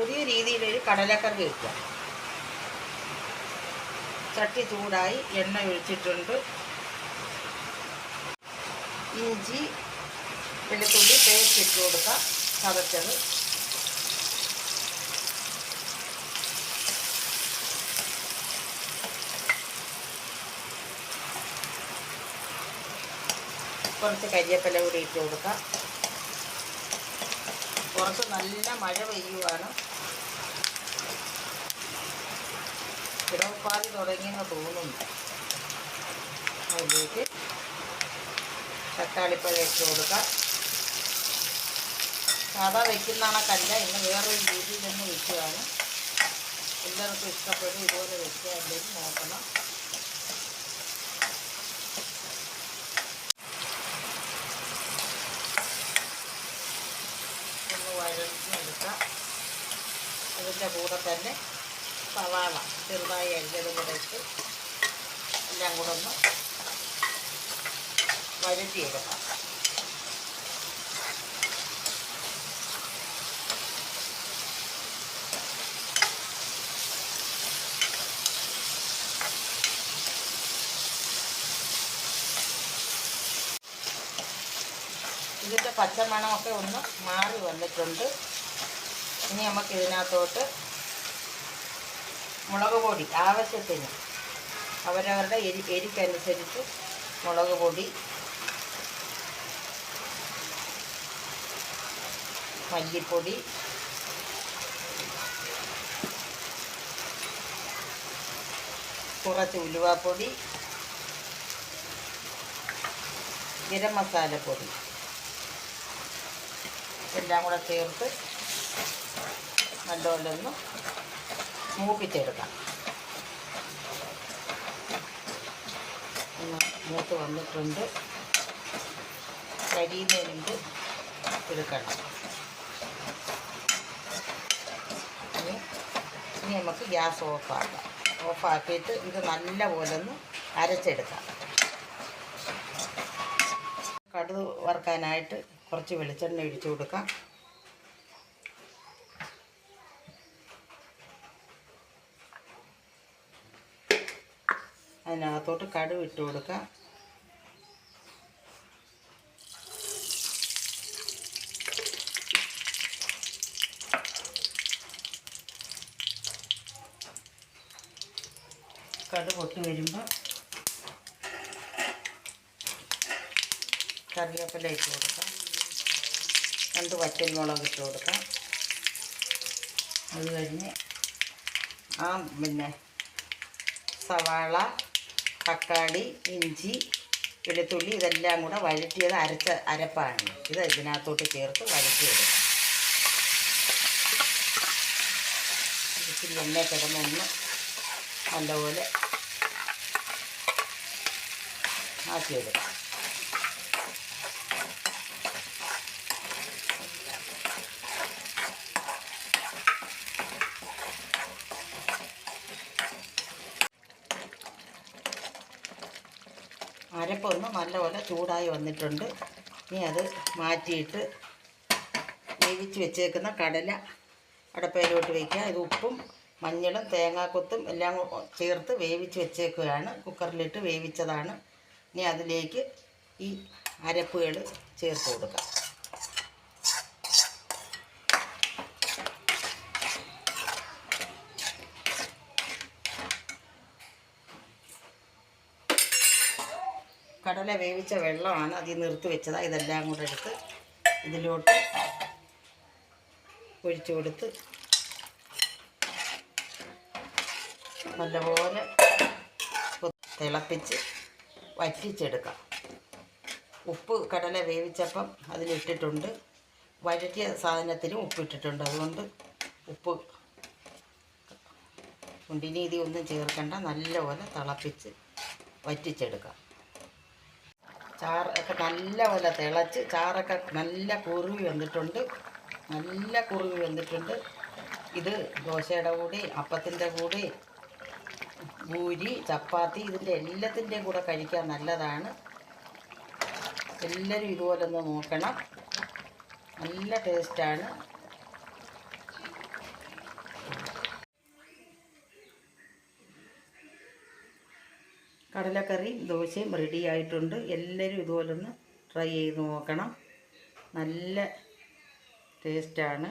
പുതിയ രീതിയിലൊരു കടലക്കറി വയ്ക്കുക ചട്ടി ചൂടായി എണ്ണ ഒഴിച്ചിട്ടുണ്ട്. ഇഞ്ചി വെളുത്തുള്ളി പേസ്റ്റ് ഇട്ട് കൊടുക്കുക ചതച്ചത്. കുറച്ച് കരിയേപ്പില കൂടി ഇട്ട് കൊടുക്കാം. പുറത്ത് നല്ല മഴ പെയ്യുവാണ്. ഇടവപ്പാതി തുടങ്ങിയെന്ന് തോന്നുന്നു. അതിലേക്ക് തക്കാളിപ്പഴയൊക്കെ കൊടുക്കാം. സാധാ വെക്കുന്ന കണക്കല്ല ഇന്ന് വേറൊരു രീതിയിൽ തന്നെ വെക്കുവാണ്. എല്ലാവർക്കും ഇഷ്ടപ്പെടും ഇതുപോലെ വെക്കുക അല്ലെങ്കിൽ നോക്കണം ഒന്ന് വഴഞ്ഞെടുക്കാം അതിന്റെ കൂടെ തന്നെ സവാള ചെറുതായി അരിഞ്ഞതും കൂടെ ഇട്ട് എല്ലാം കൂടെ ഒന്ന് വഴറ്റിയെടുക്കാം. ഇതിന്റെ പച്ചമണമൊക്കെ ഒന്ന് മാറി വന്നിട്ടുണ്ട്. ഇനി നമുക്ക് ഇതിനകത്തോട്ട് മുളക് പൊടി ആവശ്യത്തിന്. അവരവരുടെ എരി എരിക്കനുസരിച്ച് മുളക് പൊടി മല്ലിപ്പൊടി കുറച്ച് ഉലുവാപ്പൊടി ഗരം മസാലപ്പൊടി. എല്ലാം കൂടെ ചേർത്ത് നല്ലപോലെ ഒന്ന് മൂപ്പിച്ചെടുക്കാം മൂത്ത് വന്നിട്ടുണ്ട്. കരിയുന്നതിന് മുമ്പ് എടുക്കണം. ഇനി ഇനി നമുക്ക് ഗ്യാസ് ഓഫാക്കാം. ഓഫാക്കിയിട്ട് ഇത് നല്ല പോലെ ഒന്ന് അരച്ചെടുക്കാം. കടുക് വറുക്കാനായിട്ട് കുറച്ച് വെളിച്ചെണ്ണ ഒഴിച്ചു കൊടുക്കാം. അതിനകത്തോട്ട് കടുവ് ഇട്ട് കൊടുക്കുക. കടു പൊട്ടി വരുമ്പോൾ കറിവേപ്പില ഇട്ട് കൊടുക്കാം രണ്ട് വറ്റൽമുളക് ഇട്ട് കൊടുക്കാം അത് കഴിഞ്ഞ് ആ പിന്നെ സവാള തക്കാളി ഇഞ്ചി വെളുത്തുള്ളി ഇതെല്ലാം കൂടെ വഴറ്റിയത് അരച്ച അരപ്പാണ്. ഇത് ഇതിനകത്തോട്ട് ചേർത്ത് വഴറ്റിയെടുക്കാം. ഇച്ചിരി എണ്ണ കിടന്നൊന്ന് നല്ലപോലെ ആക്കിയെടുക്കാം ഒന്ന് നല്ലപോലെ ചൂടായി വന്നിട്ടുണ്ട്. ഇനി അത് മാറ്റിയിട്ട് വേവിച്ച് വെച്ചേക്കുന്ന കടല അടപ്പയിലോട്ട് വയ്ക്കുക ഇത് ഉപ്പും മഞ്ഞളും തേങ്ങാക്കൊത്തും എല്ലാം ചേർത്ത് വേവിച്ച് വെച്ചേക്കുകയാണ്. കുക്കറിലിട്ട് വേവിച്ചതാണ്. ഇനി അതിലേക്ക് ഈ അരപ്പുകൾ ചേർത്ത് കൊടുക്കാം. കടല വേവിച്ച വെള്ളമാണ് അതിൽ നിർത്തി വെച്ചതാണ് ഇതെല്ലാം കൂടെ എടുത്ത് ഇതിലോട്ട് ഒഴിച്ചു കൊടുത്ത് നല്ലപോലെ തിളപ്പിച്ച് വറ്റിച്ചെടുക്കാം. ഉപ്പ് കടല വേവിച്ചപ്പം അതിലിട്ടിട്ടുണ്ട്. വഴറ്റിയ സാധനത്തിനും ഉപ്പിട്ടിട്ടുണ്ട്. അതുകൊണ്ട് ഉപ്പ് ഉണ്ടിനി ഇതി ഒന്നും ചേർക്കണ്ട. നല്ലപോലെ തിളപ്പിച്ച് വറ്റിച്ചെടുക്കാം. ചാറൊക്കെ നല്ലപോലെ തിളച്ച് ചാറൊക്കെ നല്ല കുറുവി വന്നിട്ടുണ്ട്. നല്ല കുറുവി വന്നിട്ടുണ്ട്. ഇത് ദോശയുടെ കൂടി അപ്പത്തിന്റെ കൂടി പൂരി ചപ്പാത്തി ഇതിന്റെ എല്ലാത്തിന്റെയും കൂടെ കഴിക്കാൻ നല്ലതാണ്. എല്ലാവരും ഇതുപോലെ ഒന്ന് നോക്കണം. നല്ല ടേസ്റ്റാണ്. കടലക്കറിയും ദോശയും റെഡി ആയിട്ടുണ്ട്. എല്ലാവരും ഇതുപോലൊന്ന് ട്രൈ ചെയ്ത് നോക്കണം. നല്ല ടേസ്റ്റാണ്